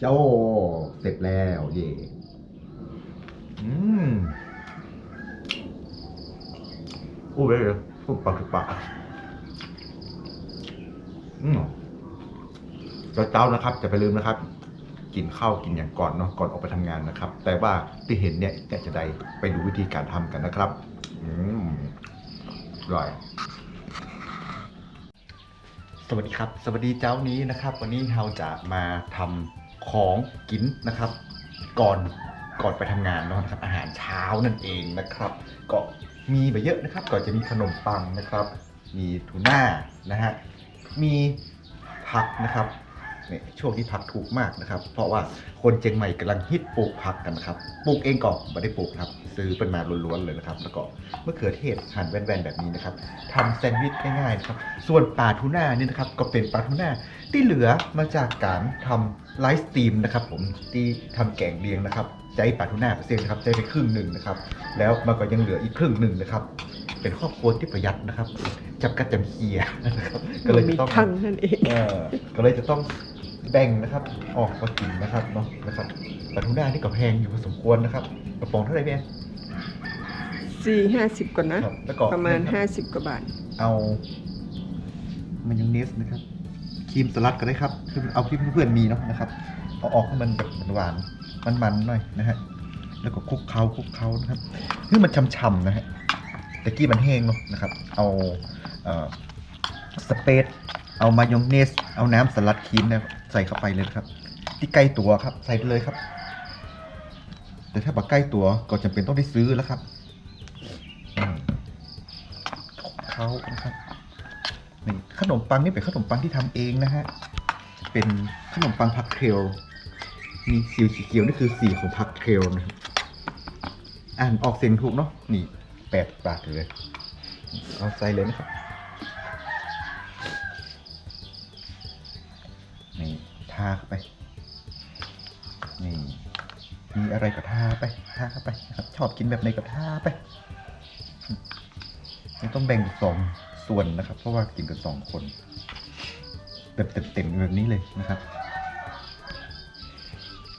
เจ้าเสร็จแล้วเย่อืมโอ้เว้ยพูดปากถูกปากอืมแล้วเจ้านะครับจะไปลืมนะครับ กินข้าวกินอย่างก่อนเนาะก่อนออกไปทำงานนะครับ แต่ว่าที่เห็นเนี่ยอยากจะได้ไปดูวิธีการทำกันนะครับ อืมอร่อยสวัสดีครับ สวัสดีเจ้านี้นะครับ วันนี้เราจะมาทำ ของกินนะครับ ก่อนก่อนไปทำงานนะนะครับอาหารเช้านั่นเองนะครับ ก็มีไปเยอะนะครับ ก็จะมีขนมปังนะครับ มีทูน่านะฮะมีผักนะครับ เนี่ยช่วงนี้ผักถูกมากนะครับ เพราะว่าคนเชียงใหม่กำลังฮิตปลูกผักกันนะครับปลูกเองก็ไม่ได้ปลูกนะครับ ซื้อเป็นมาล้วนๆเลยนะครับ แล้วก็มะเขือเทศหั่นแว่นๆแบบนี้นะครับทำแซนด์วิชง่ายๆนะครับ ส่วนปลาทูน่านี่นะครับก็เป็นปลาทูน่าที่เหลือมาจากการทำไลฟ์สตรีมนะครับผมที่ทำแกงเลียงนะครับใจปลาทูน่าเปอร์เซ็นต์นะครับใจไปครึ่งหนึ่งนะครับ แล้วมันก็ยังเหลืออีกครึ่งหนึ่งนะครับ เป็นครอบครัวที่ประหยัดนะครับ จับกัดจำเคียนะครับก็เลยมีจะต้องทังนั่นเองเออก็เลยจะต้อง แบ่งนะครับ ออกมากินนะครับเนาะนะครับปลาทูน่านี่ก็แพงอยู่พอสมควรนะครับ กระป๋องเท่าไหร่พี่แอนสี่ห้าสิบก่อนนะ ครับแล้วก็ประมาณเนี่ยคบห้าสิบกว่าบาท เอามายองเนสนะครับครีมสลัดก็ได้ครับคือเอาที่เพื่อนๆมีเนาะนะครับเอาออกให้มันแบบหวานๆมันๆหน่อยนะฮะแล้วก็คลุกเคล้าคลุกเคล้านะครับคือมันช่ำๆนะฮะตะกี้มันแห้งเนาะนะครับ เอาเอ่อสเปซ เอามายองเนส เอาน้ำสลัดครีมนี่ยใส่เข้าไปเลยครับ ที่ใกล้ตัวครับ ใส่ไปเลยครับ แต่ถ้าบักใกล้ตัวก็จำเป็นต้องได้ซื้อแล้วครับเคล้านะครับนี่ขนมปังนี่เป็นขนมปังที่ทำเองนะฮะ เป็นขนมปังพักเคลมีสีเขียวๆนี่คือสีของพักเคลนะครับอ่านออกเสียงถูกเนาะนี่แปดปากเลย เอาใส่เลยนะครับ ทาเข้าไป นี่มีอะไรก็ทาไปทาเข้าไปครับชอบกินแบบไหนก็ทาไปไม่ต้องแบ่งเป็นสองส่วนนะครับ เพราะว่ากินกันสองคนแบบเต็มๆแบบนี้เลยนะครับ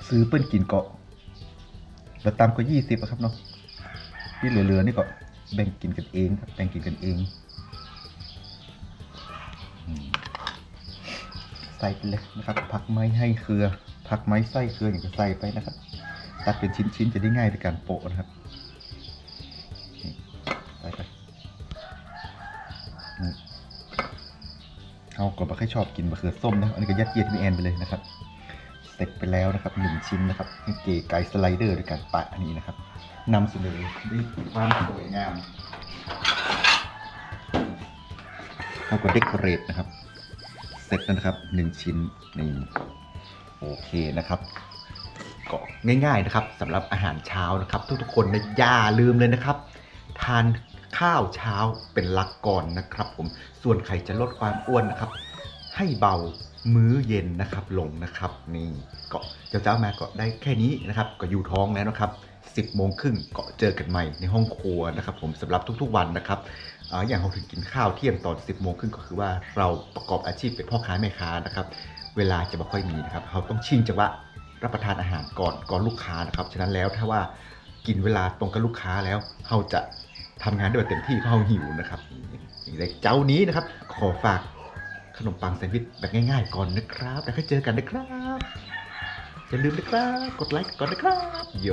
ซื้อเปิ้นกินเกาะแล้วตามก็ยี่สิบครับเนาะที่เหลือๆนี่ก็แบ่งกินกันเองครับแบ่งกินกันเอง ส่ไปเลยนะครับผักไม้ให้เครือ ผักไม้ไส้เครืออย่างจะใส่ไปนะครับตัดเป็นชิ้นๆจะได้ง่ายในการโปะนะครับใส่ไปเขาก็ไม่ค่อยชอบกินมะเขือส้มนะอันนี้ก็ยัดเยียดพี่แอนไปเลยนะครับเสร็จไปแล้วนะครับหนึ่งชิ้นนะครับเก๋ไก่สไลเดอร์ด้วยการปะอันนี้นะครับนำเสนอด้วยความสวยงามเขาก็เดคอเรทนะครับ เสร็จแล้วนะครับหนึ่งชิ้นนี่โอเคนะครับก็ง่ายๆนะครับสำหรับอาหารเช้านะครับ ทุกๆคนนะอย่าลืมเลยนะครับ ทานข้าวเช้าเป็นหลักก่อนนะครับ ผมส่วนใครจะลดความอ้วนนะครับ ให้เบามื้อเย็นนะครับลงนะครับ นี่ก็เจ้าเจ้ามาก็ได้แค่นี้นะครับ ก็อยู่ท้องแล้วนะครับ 10โมงครึ่งก็เจอกันใหม่ในห้องครัวนะครับผมสำหรับทุกๆวันนะครับอย่างเราถึงกินข้าวเที่ยงตอน 10โมงครึ่งก็คือว่าเราประกอบอาชีพเป็นพ่อค้าแม่ค้านะครับเวลาจะไม่ค่อยมีนะครับเราต้องชิงจังหวะรับประทานอาหารก่อนก่อนลูกค้านะครับฉะนั้นแล้วถ้าว่ากินเวลาตรงกับลูกค้าแล้วเราจะทำงานได้แบบเต็มที่เพราะเราหิวนะครับนี่เลยเจ้านี้นะครับ ขอฝากขนมปังแซนด์วิชแบบง่ายๆก่อนนะครับ แล้วค่อยเจอกันนะครับอย่าลืมนะครับ กดไลค์ก่อนนะครับโย